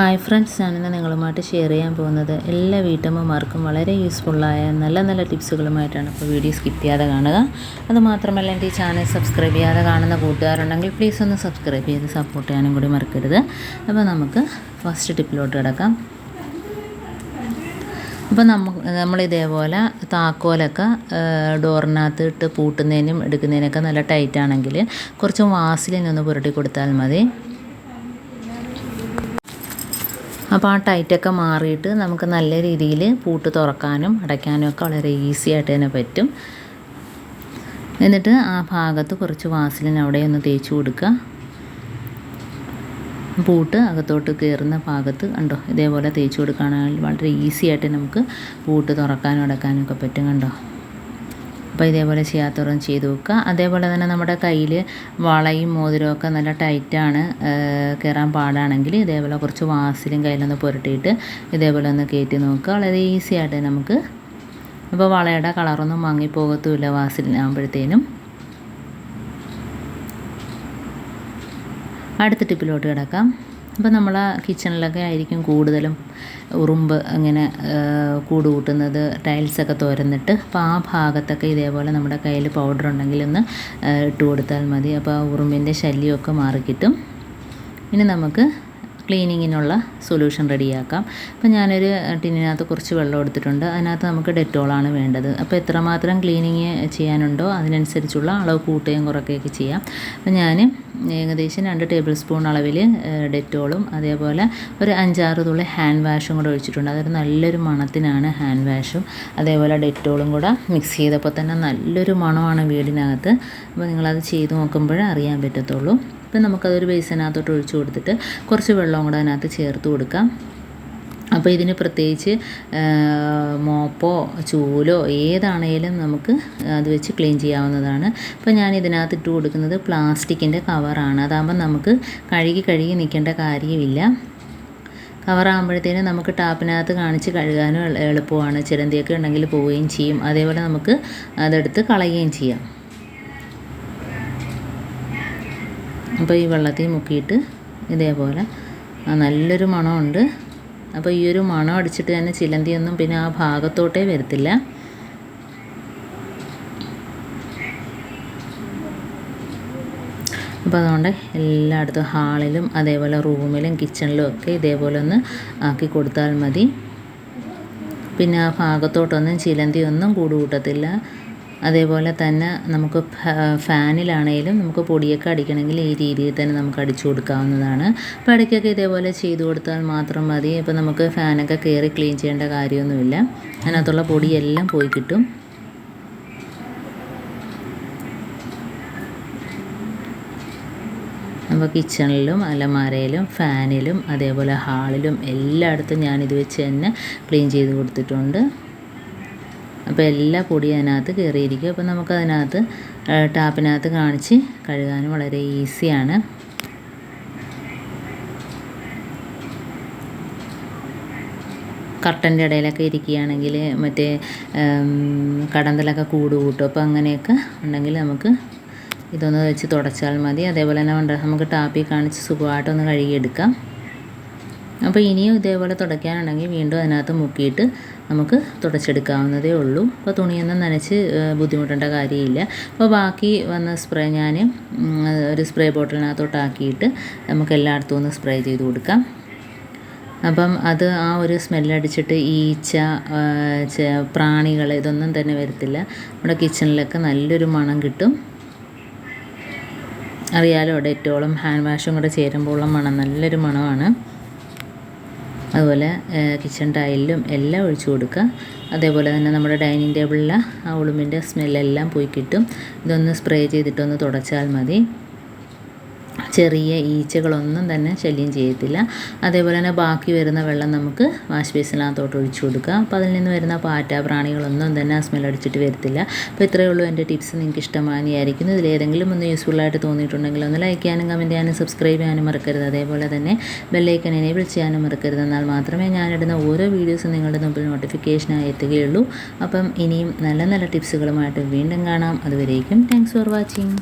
Hi friends ഞാനിന്ന് നിങ്ങളുമായിട്ട് share ചെയ്യാൻ പോകുന്നത് എല്ലാ വീട്ടമ്മമാർക്കും വളരെ യൂസ്ഫുള്ളായ നല്ല നല്ല ടിപ്സുകളുമായിട്ടാണ് ഇപ്പോൾ വീഡിയോ സ്കിപ്പ് ചെയ്യാതെ കാണുക. അതുമാത്രമല്ല എന്റെ ഈ ചാനൽ സബ്സ്ക്രൈബ് ചെയ്യാതെ കാണുന്ന കൂട്ടുകാരുണ്ടെങ്കിൽ പ്ലീസ് ഒന്ന് സബ്സ്ക്രൈബ് ചെയ്ത് സപ്പോർട്ട് ചെയ്യാനും കൂടി മറക്കരുത്. അപ്പോൾ നമുക്ക് ഫസ്റ്റ് ടിപ്പിലോട്ട് കിടക്കാം. അപ്പോൾ നമ്മ നമ്മളിതേപോലെ താക്കോലൊക്കെ ഡോറിനകത്ത് ഇട്ട് പൂട്ടുന്നതിനും എടുക്കുന്നതിനൊക്കെ നല്ല ടൈറ്റാണെങ്കിൽ കുറച്ച് വാസിലിനൊന്ന് പുരട്ടി കൊടുത്താൽ മതി. അപ്പോൾ ആ ടൈറ്റൊക്കെ മാറിയിട്ട് നമുക്ക് നല്ല രീതിയിൽ പൂട്ട് തുറക്കാനും അടയ്ക്കാനും ഒക്കെ വളരെ ഈസി ആയിട്ട് തന്നെ പറ്റും. എന്നിട്ട് ആ ഭാഗത്ത് കുറച്ച് വാസലിൻ അവിടെ ഒന്ന് തേച്ച് കൊടുക്കുക. പൂട്ട് അകത്തോട്ട് കയറുന്ന ഭാഗത്ത് കണ്ടോ? ഇതേപോലെ തേച്ച് കൊടുക്കുകയാണെങ്കിൽ വളരെ ഈസി ആയിട്ട് നമുക്ക് പൂട്ട് തുറക്കാനും അടക്കാനും ഒക്കെ പറ്റും കണ്ടോ? അപ്പോൾ ഇതേപോലെ ചെയ്യാത്തവരും ചെയ്ത് നോക്കുക അതേപോലെ തന്നെ നമ്മുടെ കയ്യിൽ വളയും മോതിരവും ഒക്കെ നല്ല ടൈറ്റാണ് കയറാൻ പാടാണെങ്കിൽ ഇതേപോലെ കുറച്ച് വാസിലും കയ്യിലൊന്ന് പുരട്ടിയിട്ട് ഇതേപോലെ ഒന്ന് കയറ്റി നോക്കുക. വളരെ ഈസി ആയിട്ട് നമുക്ക് അപ്പോൾ വളയുടെ കളറൊന്നും മങ്ങിപ്പോകത്തുമില്ല വാസിലാകുമ്പോഴത്തേനും അടുത്ത ടിപ്പിലോട്ട് കിടക്കാം. അപ്പോൾ നമ്മൾ കിച്ചണിലൊക്കെ ആയിരിക്കും കൂടുതലും ഉറുമ്പ് അങ്ങനെ കൂട് കൂട്ടുന്നത് ടൈൽസൊക്കെ തുരന്നിട്ട്. അപ്പോൾ ആ ഭാഗത്തൊക്കെ ഇതേപോലെ നമ്മുടെ കയ്യിൽ പൗഡർ ഉണ്ടെങ്കിൽ ഒന്ന് ഇട്ട് കൊടുത്താൽ മതി. അപ്പോൾ ആ ഉറുമ്പിന്റെ ശല്യമൊക്കെ മാറിക്കിട്ടും. ഇനി നമുക്ക് ക്ലീനിങ്ങിനുള്ള സൊല്യൂഷൻ റെഡിയാക്കാം. അപ്പോൾ ഞാനൊരു ടിന്നിനകത്ത് കുറച്ച് വെള്ളം എടുത്തിട്ടുണ്ട്. അതിനകത്ത് നമുക്ക് ഡെറ്റോളാണ് വേണ്ടത്. അപ്പോൾ എത്രമാത്രം ക്ലീനിങ് ചെയ്യാനുണ്ടോ അതിനനുസരിച്ചുള്ള അളവ് കൂട്ടുകയും കുറയ്ക്കുകയൊക്കെ ചെയ്യാം. അപ്പോൾ ഞാൻ ഏകദേശം രണ്ട് ടേബിൾ സ്പൂൺ അളവിൽ ഡെറ്റോളും അതേപോലെ ഒരു അഞ്ചാറ് തുള്ളി ഹാൻഡ് വാഷും കൂടെ ഒഴിച്ചിട്ടുണ്ട്. അതൊരു നല്ലൊരു മണത്തിനാണ് ഹാൻഡ് വാഷും. അതേപോലെ ഡെറ്റോളും കൂടെ മിക്സ് ചെയ്തപ്പോൾ തന്നെ നല്ലൊരു മണമാണ് വീടിനകത്ത്. അപ്പോൾ നിങ്ങളത് ചെയ്ത് നോക്കുമ്പോഴേ അറിയാൻ പറ്റത്തുള്ളൂ. ഇപ്പം നമുക്കതൊരു ബേസിനകത്തോട്ട് ഒഴിച്ചു കൊടുത്തിട്ട് കുറച്ച് വെള്ളം കൂടെ അതിനകത്ത് ചേർത്ത് കൊടുക്കാം. അപ്പോൾ ഇതിന് പ്രത്യേകിച്ച് മോപ്പോ ചൂലോ ഏതാണേലും നമുക്ക് അത് വെച്ച് ക്ലീൻ ചെയ്യാവുന്നതാണ്. അപ്പോൾ ഞാൻ ഇതിനകത്ത് ഇട്ട് കൊടുക്കുന്നത് പ്ലാസ്റ്റിക്കിന്റെ കവറാണ്. അതാകുമ്പോൾ നമുക്ക് കഴുകി കഴുകി നിൽക്കേണ്ട കാര്യമില്ല. കവറാകുമ്പോഴത്തേനും നമുക്ക് ടാപ്പിനകത്ത് കാണിച്ച് കഴുകാനും എളുപ്പമാണ്. ചിരന്തിയൊക്കെ ഉണ്ടെങ്കിൽ പോവുകയും ചെയ്യും. അതേപോലെ നമുക്ക് അതെടുത്ത് കളയുകയും ചെയ്യാം. അപ്പോൾ ഈ വെള്ളത്തിൽ മുക്കിയിട്ട് ഇതേപോലെ. നല്ലൊരു മണമുണ്ട്. അപ്പോൾ ഈ ഒരു മണം അടിച്ചിട്ട് തന്നെ ചിലന്തിയൊന്നും പിന്നെ ആ ഭാഗത്തോട്ടേ വരത്തില്ല. അപ്പോൾ അതുകൊണ്ട് എല്ലായിടത്തും ഹാളിലും അതേപോലെ റൂമിലും കിച്ചണിലും ഒക്കെ ഇതേപോലെ ഒന്ന് ആക്കി കൊടുത്താൽ മതി. പിന്നെ ആ ഭാഗത്തോട്ടൊന്നും ചിലന്തിയൊന്നും കൂട് കൂട്ടത്തില്ല. അതേപോലെ തന്നെ നമുക്ക് ഫാനിലാണെങ്കിലും നമുക്ക് പൊടിയൊക്കെ അടിക്കണമെങ്കിൽ ഈ രീതിയിൽ തന്നെ നമുക്ക് അടിച്ചു കൊടുക്കാവുന്നതാണ്. അപ്പോൾ ഇടയ്ക്കൊക്കെ ഇതേപോലെ ചെയ്തു കൊടുത്താൽ മാത്രം മതി. ഇപ്പോൾ നമുക്ക് ഫാനൊക്കെ കയറി ക്ലീൻ ചെയ്യേണ്ട കാര്യമൊന്നുമില്ല. അതിനകത്തുള്ള പൊടിയെല്ലാം പോയി കിട്ടും. അപ്പോൾ കിച്ചണിലും അലമാരയിലും ഫാനിലും അതേപോലെ ഹാളിലും എല്ലായിടത്തും ഞാനിത് വെച്ച് തന്നെ ക്ലീൻ ചെയ്ത് കൊടുത്തിട്ടുണ്ട്. അപ്പോൾ എല്ലാ പൊടിയും അതിനകത്ത് കയറിയിരിക്കും. അപ്പോൾ നമുക്ക് നമുക്കതിനകത്ത് ടാപ്പിനകത്ത് കാണിച്ച് കഴുകാനും വളരെ ഈസിയാണ്. കർട്ടന്റെ ഇടയിലൊക്കെ ഇരിക്കുകയാണെങ്കിൽ മറ്റേ കടന്തലൊക്കെ കൂട് കൂട്ടും. അപ്പോൾ അങ്ങനെയൊക്കെ ഉണ്ടെങ്കിൽ നമുക്ക് ഇതൊന്ന് വെച്ച് തുടച്ചാൽ മതി. അതേപോലെ തന്നെ നമുക്ക് ടാപ്പിൽ കാണിച്ച് സുഖമായിട്ടൊന്ന് കഴുകിയെടുക്കാം. അപ്പോൾ ഇനിയും ഇതേപോലെ തുടയ്ക്കാനുണ്ടെങ്കിൽ വീണ്ടും അതിനകത്ത് മുക്കിയിട്ട് നമുക്ക് തുടച്ചെടുക്കാവുന്നതേ ഉള്ളൂ. അപ്പോൾ തുണിയൊന്നും നനച്ച് ബുദ്ധിമുട്ടേണ്ട കാര്യമില്ല. അപ്പോൾ ബാക്കി വന്ന സ്പ്രേ ഞാൻ ഒരു സ്പ്രേ ബോട്ടിലിനകത്തോട്ടാക്കിയിട്ട് നമുക്ക് എല്ലായിടത്തും ഒന്ന് സ്പ്രേ ചെയ്ത് കൊടുക്കാം. അപ്പം അത് ആ ഒരു സ്മെല്ലടിച്ചിട്ട് ഈച്ച പ്രാണികൾ ഇതൊന്നും തന്നെ വരത്തില്ല. നമ്മുടെ കിച്ചണിലൊക്കെ നല്ലൊരു മണം കിട്ടും. അറിയാലോ അവിടെ ഡെറ്റോളും ഹാൻഡ് വാഷും കൂടെ ചേരുമ്പോഴുള്ള മണം നല്ലൊരു മണമാണ്. അതുപോലെ കിച്ചൺ ടൈലിലും എല്ലാം ഒഴിച്ചു കൊടുക്കുക. അതേപോലെ തന്നെ നമ്മുടെ ഡൈനിങ് ടേബിളിലെ ആ ഉളുമ്പിന്റെ സ്മെല്ലെല്ലാം പോയി കിട്ടും. ഇതൊന്ന് സ്പ്രേ ചെയ്തിട്ടൊന്ന് തുടച്ചാൽ മതി. ചെറിയ ഈച്ചകളൊന്നും തന്നെ ശല്യം ചെയ്യത്തില്ല. അതേപോലെ തന്നെ ബാക്കി വരുന്ന വെള്ളം നമുക്ക് വാഷ് ബേസിനകത്തോട്ട് ഒഴിച്ചു കൊടുക്കുക അപ്പോൾ അതിൽ നിന്ന് വരുന്ന പാറ്റ പ്രാണികളൊന്നും തന്നെ സ്മെൽ അടിച്ചിട്ട് വരത്തില്ല. അപ്പോൾ ഇത്രയേ ഉള്ളൂ എന്റെ ടിപ്സ് നിങ്ങൾക്ക് ഇഷ്ടമായി ഇഷ്ടമാനിയായിരിക്കുന്നു ഇതിലേതെങ്കിലും ഒന്ന് യൂസ്ഫുൾ ആയിട്ട് തോന്നിയിട്ടുണ്ടെങ്കിൽ ഒന്ന് ലൈക്ക് ചെയ്യാനും കമന്റ് ചെയ്യാനും സബ്സ്ക്രൈബ് ചെയ്യാനും മറക്കരുത്. അതേപോലെ തന്നെ ബെല്ലൈക്കൻ എനേബിൾ ചെയ്യാനും മറക്കരുത്. എന്നാൽ മാത്രമേ ഞാനിടുന്ന ഓരോ വീഡിയോസും നിങ്ങളുടെ മുമ്പിൽ നോട്ടിഫിക്കേഷനായി എത്തുകയുള്ളൂ. അപ്പം ഇനിയും നല്ല നല്ല ടിപ്സുകളുമായിട്ട് വീണ്ടും കാണാം. അതുവരേക്കും താങ്ക്സ് ഫോർ വാച്ചിങ്